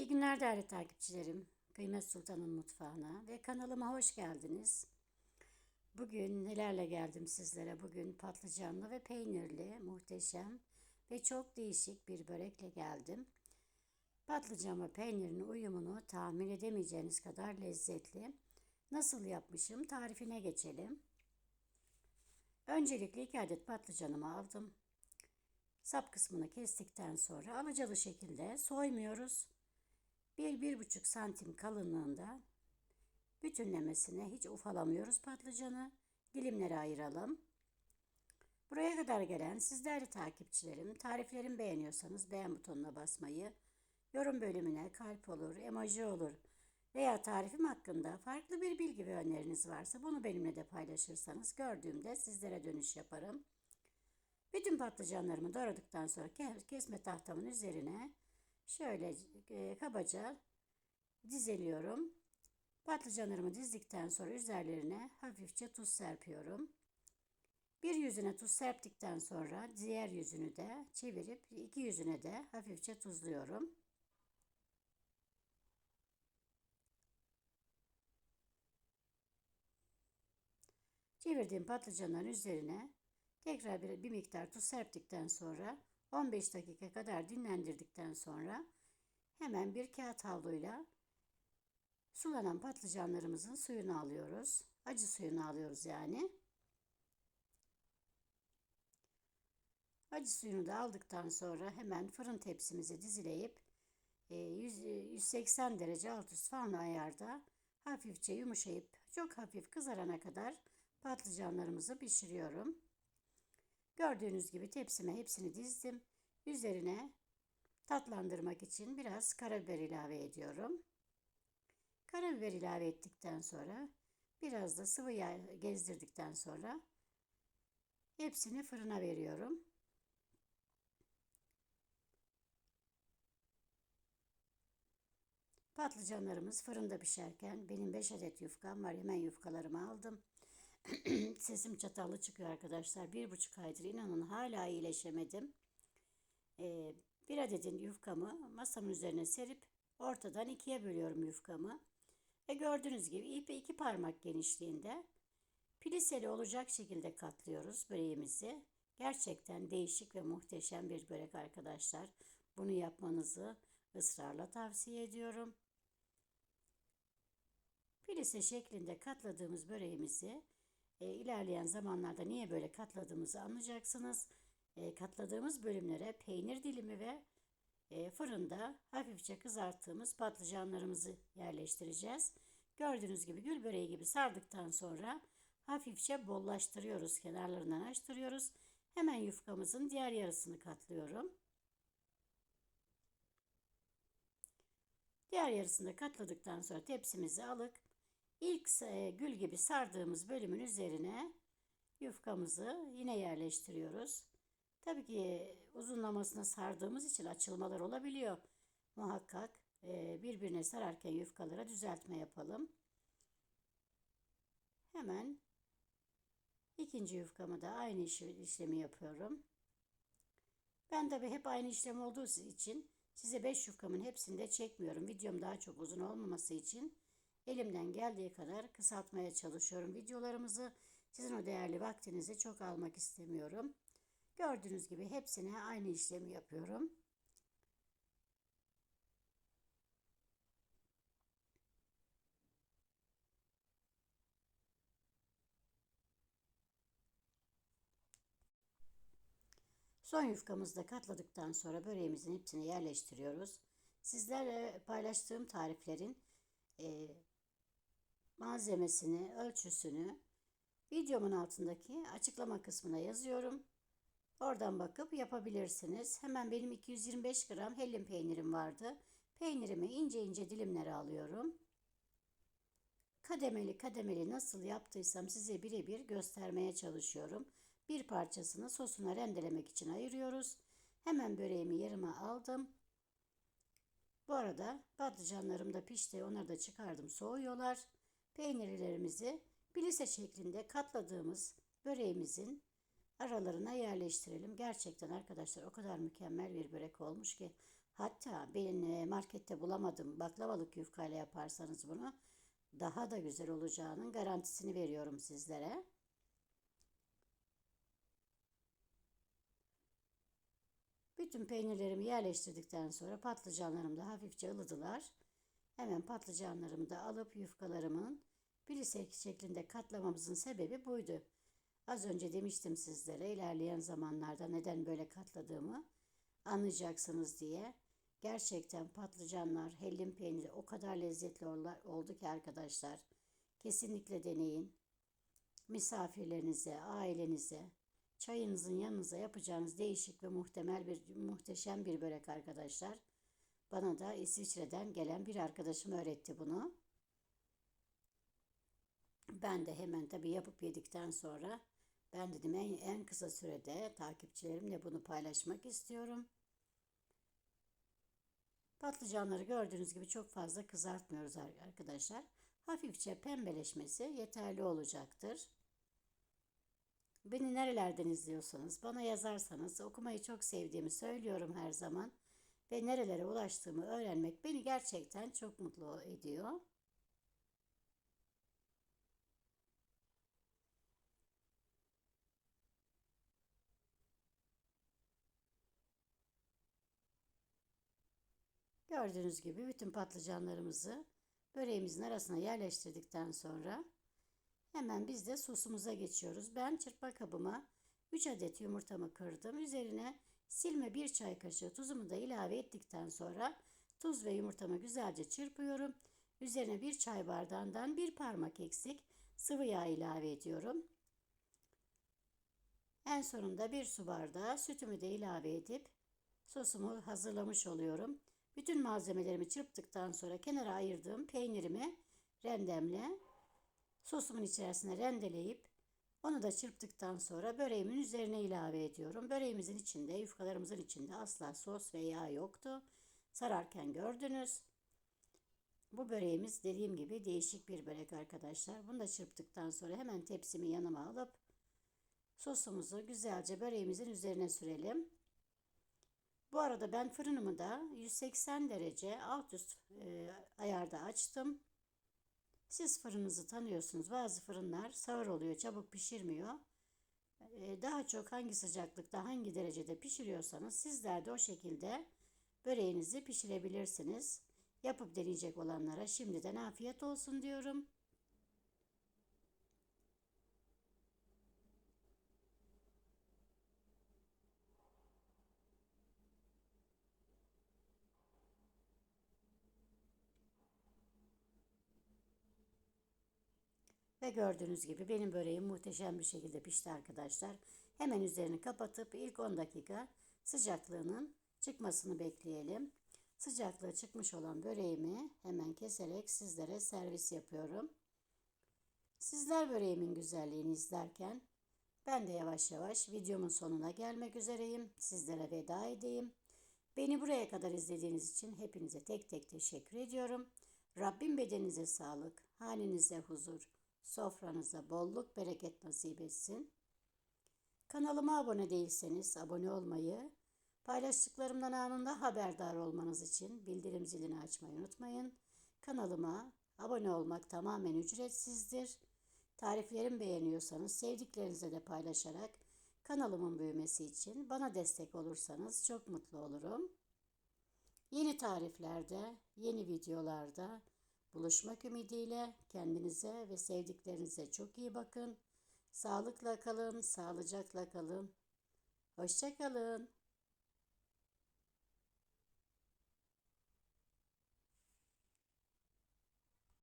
İyi günler değerli takipçilerim. Kıymet Sultan'ın mutfağına ve kanalıma hoş geldiniz. Bugün nelerle geldim sizlere? Bugün patlıcanlı ve peynirli, muhteşem ve çok değişik bir börekle geldim. Patlıcan ve peynirin uyumunu tahmin edemeyeceğiniz kadar lezzetli. Nasıl yapmışım? Tarifine geçelim. Öncelikle 2 adet patlıcanımı aldım. Sap kısmını kestikten sonra alacalı şekilde soymuyoruz. 1-1,5 santim kalınlığında bütünlemesine hiç ufalamıyoruz patlıcanı. Dilimlere ayıralım. Buraya kadar gelen sizler takipçilerim, tariflerimi beğeniyorsanız beğen butonuna basmayı, yorum bölümüne kalp olur, emoji olur veya tarifim hakkında farklı bir bilgi ve öneriniz varsa bunu benimle de paylaşırsanız gördüğümde sizlere dönüş yaparım. Bütün patlıcanlarımı doğradıktan sonra kesme tahtamın üzerine şöyle e, kabaca dizeliyorum. Patlıcanlarımı dizdikten sonra üzerlerine hafifçe tuz serpiyorum. Bir yüzüne tuz serptikten sonra diğer yüzünü de çevirip iki yüzüne de hafifçe tuzluyorum. Çevirdiğim patlıcanların üzerine tekrar bir, bir miktar tuz serptikten sonra 15 dakika kadar dinlendirdikten sonra hemen bir kağıt havluyla sulanan patlıcanlarımızın suyunu alıyoruz. Acı suyunu alıyoruz yani. Acı suyunu da aldıktan sonra hemen fırın tepsimize dizileyip 180 e, derece alt üst falan ayarda hafifçe yumuşayıp çok hafif kızarana kadar patlıcanlarımızı pişiriyorum. Gördüğünüz gibi tepsime hepsini dizdim. Üzerine tatlandırmak için biraz karabiber ilave ediyorum. Karabiber ilave ettikten sonra biraz da sıvı yağ gezdirdikten sonra hepsini fırına veriyorum. Patlıcanlarımız fırında pişerken benim 5 adet yufkam var. Hemen yufkalarımı aldım. Sesim çatallı çıkıyor arkadaşlar. Bir buçuk aydır inanın hala iyileşemedim. Ee, bir adetin yufkamı masamın üzerine serip ortadan ikiye bölüyorum yufkamı. Ve gördüğünüz gibi ipi iki parmak genişliğinde piliseli olacak şekilde katlıyoruz böreğimizi. Gerçekten değişik ve muhteşem bir börek arkadaşlar. Bunu yapmanızı ısrarla tavsiye ediyorum. Pilise şeklinde katladığımız böreğimizi e, ilerleyen zamanlarda niye böyle katladığımızı anlayacaksınız. E, katladığımız bölümlere peynir dilimi ve e, fırında hafifçe kızarttığımız patlıcanlarımızı yerleştireceğiz. Gördüğünüz gibi gül böreği gibi sardıktan sonra hafifçe bollaştırıyoruz. Kenarlarından açtırıyoruz. Hemen yufkamızın diğer yarısını katlıyorum. Diğer yarısını da katladıktan sonra tepsimizi alıp İlk e, gül gibi sardığımız bölümün üzerine yufkamızı yine yerleştiriyoruz. Tabii ki uzunlamasına sardığımız için açılmalar olabiliyor. Muhakkak e, birbirine sararken yufkalara düzeltme yapalım. Hemen ikinci yufkamı da aynı işlemi yapıyorum. Ben tabi hep aynı işlem olduğu için size 5 yufkamın hepsini de çekmiyorum. Videom daha çok uzun olmaması için Elimden geldiği kadar kısaltmaya çalışıyorum videolarımızı. Sizin o değerli vaktinizi çok almak istemiyorum. Gördüğünüz gibi hepsine aynı işlemi yapıyorum. Son yufkamızı da katladıktan sonra böreğimizin hepsini yerleştiriyoruz. Sizlerle paylaştığım tariflerin e, malzemesini, ölçüsünü videomun altındaki açıklama kısmına yazıyorum. Oradan bakıp yapabilirsiniz. Hemen benim 225 gram hellim peynirim vardı. Peynirimi ince ince dilimlere alıyorum. Kademeli kademeli nasıl yaptıysam size birebir göstermeye çalışıyorum. Bir parçasını sosuna rendelemek için ayırıyoruz. Hemen böreğimi yarıma aldım. Bu arada patlıcanlarım da pişti. Onları da çıkardım. Soğuyorlar peynirlerimizi bilise şeklinde katladığımız böreğimizin aralarına yerleştirelim. Gerçekten arkadaşlar o kadar mükemmel bir börek olmuş ki Hatta ben e, markette bulamadım baklavalık yufkayla yaparsanız bunu daha da güzel olacağının garantisini veriyorum sizlere. Bütün peynirlerimi yerleştirdikten sonra patlıcanlarım da hafifçe ılıdılar. Hemen patlıcanlarımı da alıp yufkalarımın birisek şeklinde katlamamızın sebebi buydu. Az önce demiştim sizlere ilerleyen zamanlarda neden böyle katladığımı anlayacaksınız diye. Gerçekten patlıcanlar, hellim peyniri o kadar lezzetli oldu ki arkadaşlar. Kesinlikle deneyin. Misafirlerinize, ailenize, çayınızın yanınıza yapacağınız değişik ve muhtemel bir muhteşem bir börek arkadaşlar. Bana da İsviçre'den gelen bir arkadaşım öğretti bunu. Ben de hemen tabii yapıp yedikten sonra ben dedim en, en kısa sürede takipçilerimle bunu paylaşmak istiyorum. Patlıcanları gördüğünüz gibi çok fazla kızartmıyoruz arkadaşlar. Hafifçe pembeleşmesi yeterli olacaktır. Beni nerelerden izliyorsanız bana yazarsanız okumayı çok sevdiğimi söylüyorum her zaman ve nerelere ulaştığımı öğrenmek beni gerçekten çok mutlu ediyor. Gördüğünüz gibi bütün patlıcanlarımızı böreğimizin arasına yerleştirdikten sonra hemen biz de sosumuza geçiyoruz. Ben çırpma kabıma 3 adet yumurtamı kırdım. Üzerine silme 1 çay kaşığı tuzumu da ilave ettikten sonra tuz ve yumurtamı güzelce çırpıyorum. Üzerine 1 çay bardağından 1 parmak eksik sıvı yağ ilave ediyorum. En sonunda 1 su bardağı sütümü de ilave edip sosumu hazırlamış oluyorum. Bütün malzemelerimi çırptıktan sonra kenara ayırdığım peynirimi rendemle sosumun içerisine rendeleyip onu da çırptıktan sonra böreğimin üzerine ilave ediyorum. Böreğimizin içinde, yufkalarımızın içinde asla sos ve yağ yoktu. Sararken gördünüz. Bu böreğimiz dediğim gibi değişik bir börek arkadaşlar. Bunu da çırptıktan sonra hemen tepsimi yanıma alıp sosumuzu güzelce böreğimizin üzerine sürelim. Bu arada ben fırınımı da 180 derece alt üst e, ayarda açtım. Siz fırınınızı tanıyorsunuz. Bazı fırınlar sağır oluyor, çabuk pişirmiyor. E, daha çok hangi sıcaklıkta, hangi derecede pişiriyorsanız sizler de o şekilde böreğinizi pişirebilirsiniz. Yapıp deneyecek olanlara şimdiden afiyet olsun diyorum. Ve gördüğünüz gibi benim böreğim muhteşem bir şekilde pişti arkadaşlar. Hemen üzerini kapatıp ilk 10 dakika sıcaklığının çıkmasını bekleyelim. Sıcaklığı çıkmış olan böreğimi hemen keserek sizlere servis yapıyorum. Sizler böreğimin güzelliğini izlerken ben de yavaş yavaş videomun sonuna gelmek üzereyim. Sizlere veda edeyim. Beni buraya kadar izlediğiniz için hepinize tek tek teşekkür ediyorum. Rabbim bedeninize sağlık, halinize huzur, sofranıza bolluk bereket nasip etsin. Kanalıma abone değilseniz abone olmayı, paylaştıklarımdan anında haberdar olmanız için bildirim zilini açmayı unutmayın. Kanalıma abone olmak tamamen ücretsizdir. Tariflerimi beğeniyorsanız sevdiklerinize de paylaşarak kanalımın büyümesi için bana destek olursanız çok mutlu olurum. Yeni tariflerde, yeni videolarda Buluşmak ümidiyle kendinize ve sevdiklerinize çok iyi bakın. Sağlıkla kalın, sağlıcakla kalın. Hoşçakalın.